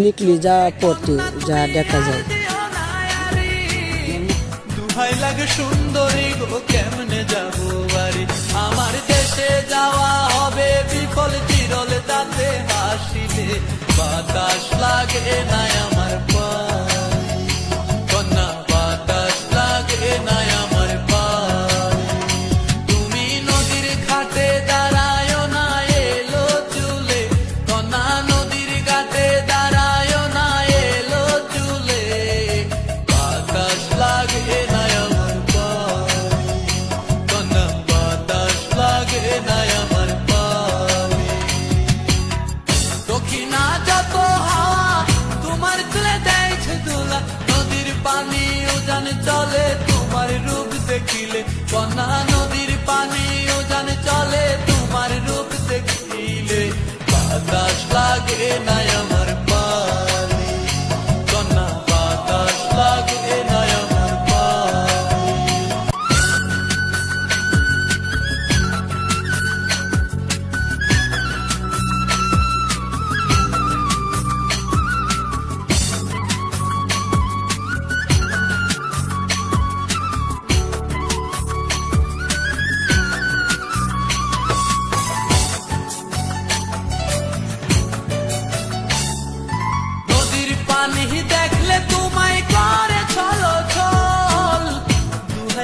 নিকলি যা পড়তে, যা দেখা যায়। দুহাই লাগে সুন্দরী গো, কেমনে যাব বাড়ি? আমার দেশে যাওয়া হবে বিফল চিরল তাতে হাসিলে বাতাস লাগে। পানি ও জানে চলে তোমার রূপ দেখিলে বনান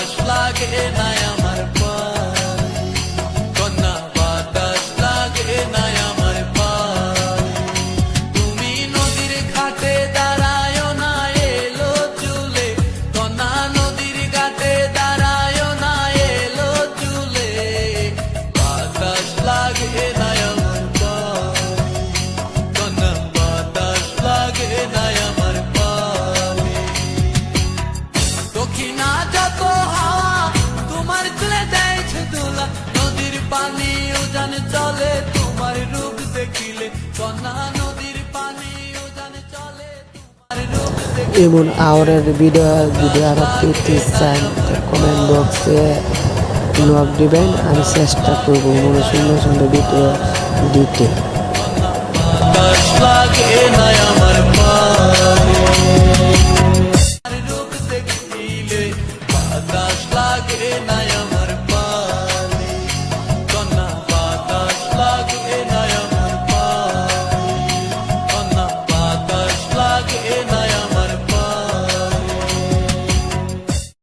বাতাস লাগে না চলে তোমার রূপ দেখিলে কন্যা নদীর চলে এমন আওরের ভিডিও যদি আরও পেতে চান কমেন্ট বক্সে নক দিবেন আমি চেষ্টা করব মন সুন্দর সুন্দর ভিডিও দিতে